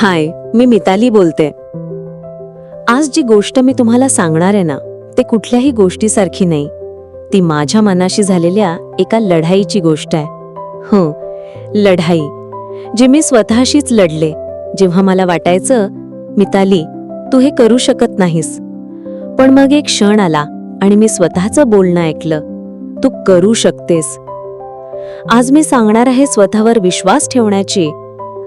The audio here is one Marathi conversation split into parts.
हाय मी मिताली बोलते. आज जी गोष्ट मी तुम्हाला सांगणार आहे ना ते कुठल्याही गोष्टीसारखी नाही. ती माझ्या मनाशी झालेल्या एका लढाईची गोष्ट आहे. हं लढाई. जे मी स्वतःशीच लढले जेव्हा मला वाटायचं मिताली तू हे करू शकत नाहीस. पण मग एक क्षण आला आणि मी स्वतःचं बोलणं ऐकलं. तू करू शकतेस. आज मी सांगणार आहे स्वतःवर विश्वास ठेवण्याची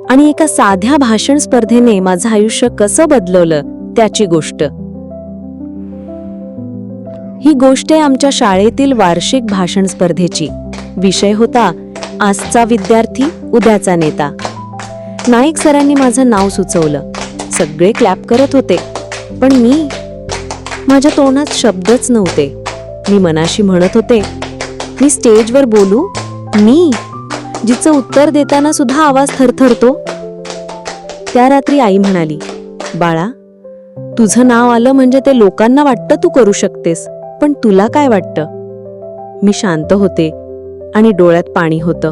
आणि एका साध्या भाषण स्पर्धेने माझं आयुष्य कसं बदलवलं त्याची गोष्ट. ही गोष्ट आहे आमच्या शाळेतील वार्षिक भाषण स्पर्धेची. विषय होता आजचा विद्यार्थी उद्याचा नेता. नाईक सरांनी माझं नाव सुचवलं. सगळे क्लॅप करत होते. पण मी माझ्या तोंडात शब्दच नव्हते. मी मनाशी म्हणत होते मी स्टेजवर बोलू? मी जिचं उत्तर देताना सुद्धा आवाज थरथरतो. त्या रात्री आई म्हणाली बाळा तुझं नाव आलं म्हणजे ते लोकांना वाटतं तू करू शकतेस पण तुला काय वाटतं? मी शांत होते आणि डोळ्यात पाणी होतं.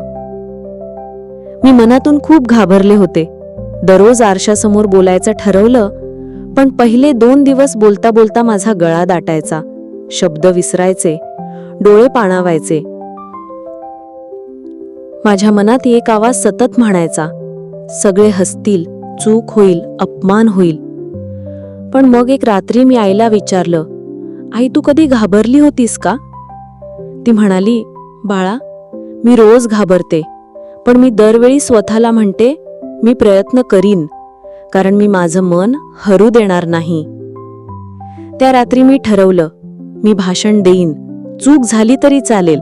मी मनातून खूप घाबरले होते. दररोज आरशासमोर बोलायचं ठरवलं पण पहिले दोन दिवस बोलता बोलता माझा गळा दाटायचा. शब्द विसरायचे डोळे पाणावायचे. माझ्या मनात एक आवाज सतत म्हणायचा सगळे हसतील चूक होईल अपमान होईल. पण मग एक रात्री मी आईला विचारलं आई तू कधी घाबरली होतीस का? ती म्हणाली बाळा मी रोज घाबरते पण मी दरवेळी स्वतःला म्हणते मी प्रयत्न करीन कारण मी माझं मन हरू देणार नाही. त्या रात्री मी ठरवलं मी भाषण देईन चूक झाली तरी चालेल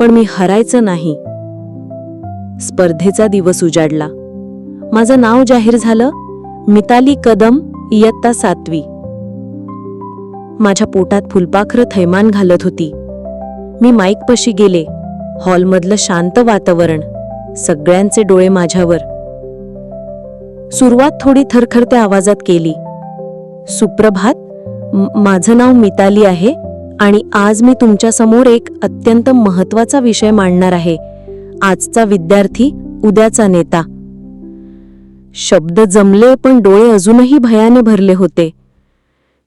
पण मी हरायचं नाही. स्पर्धेचा दिवस उजाडला. माझं नाव जाहीर झालं मिताली कदम इयत्ता सातवी. माझ्या पोटात फुलपाखरं थैमान घालत होती. मी माईकपाशी गेले हॉलमधलं शांत वातावरण सगळ्यांचे डोळे माझ्यावर. सुरुवात थोडी थरथरत्या आवाजात केली. सुप्रभात माझं नाव मिताली आहे आणि आज मी तुमच्यासमोर एक अत्यंत महत्त्वाचा विषय मांडणार आहे. आजचा विद्यार्थी उद्याचा नेता. शब्द जमले पण डोळे अजूनही भयाने भरले होते.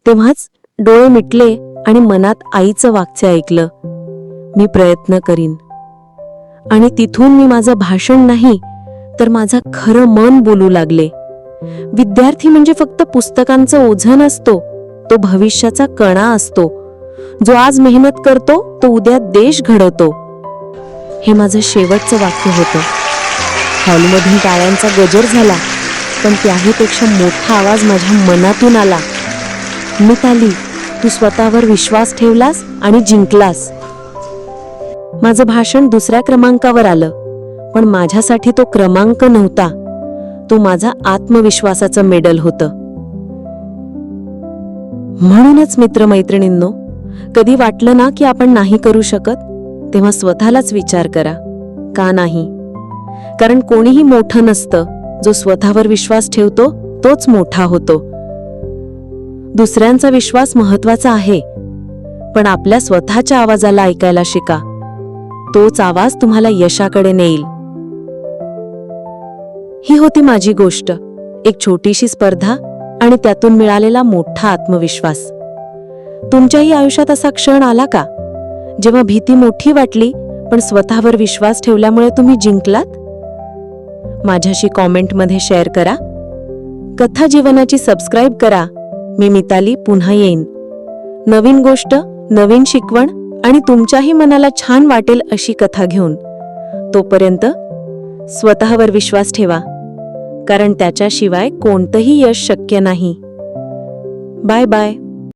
तेव्हाच डोळे मिटले आणि मनात आईचं वाक्य ऐकलं. मी प्रयत्न करीन. आणि तिथून मी माझं भाषण नाही तर माझं खरं मन बोलू लागले. विद्यार्थी म्हणजे फक्त पुस्तकांचं ओझन नसतो तो भविष्याचा कणा असतो. जो आज मेहनत करतो तो उद्या देश घडवतो. हे माझं शेवटचं वाक्य होतं. हॉलमधून टाळ्यांचा गजर झाला पण त्याहीपेक्षा मोठा आवाज माझ्या मनातून आला. मिताली तू स्वतःवर विश्वास ठेवलास आणि जिंकलास. माझं भाषण दुसऱ्या क्रमांकावर आलं पण माझ्यासाठी तो क्रमांक नव्हता. तो माझा आत्मविश्वासाचं मेडल होतं. म्हणूनच मित्रमैत्रिणींनो कधी वाटलं ना की आपण नाही करू शकत? तेव्हा स्वतःलाच विचार करा. का नाही? कारण कोणीही मोठं नसतं. जो स्वतःवर विश्वास ठेवतो तोच मोठा होतो. दुसऱ्यांचा विश्वास महत्त्वाचा आहे. पण आपल्या स्वतःच्या आवाजाला ऐकायला शिका. तोच आवाज तुम्हाला यशाकडे नेईल. ही होती माझी गोष्ट. एक छोटीशी स्पर्धा आणि त्यातून मिळालेला मोठा आत्मविश्वास. तुमच्याही आयुष्यात असा क्षण आला का? जेव्हा भीती मोठी वाटली पण स्वतःवर विश्वास ठेवल्यामुळे तुम्ही जिंकलात? माझ्याशी कॉमेंटमध्ये शेअर करा. कथा जीवनाची सबस्क्राईब करा. मी मिताली पुन्हा येईन. नवीन गोष्ट नवीन शिकवण आणि तुमच्याही मनाला छान वाटेल अशी कथा घेऊन. तोपर्यंत स्वतःवर विश्वास ठेवा. कारण त्याच्याशिवाय कोणतंही यश शक्य नाही. Bye bye.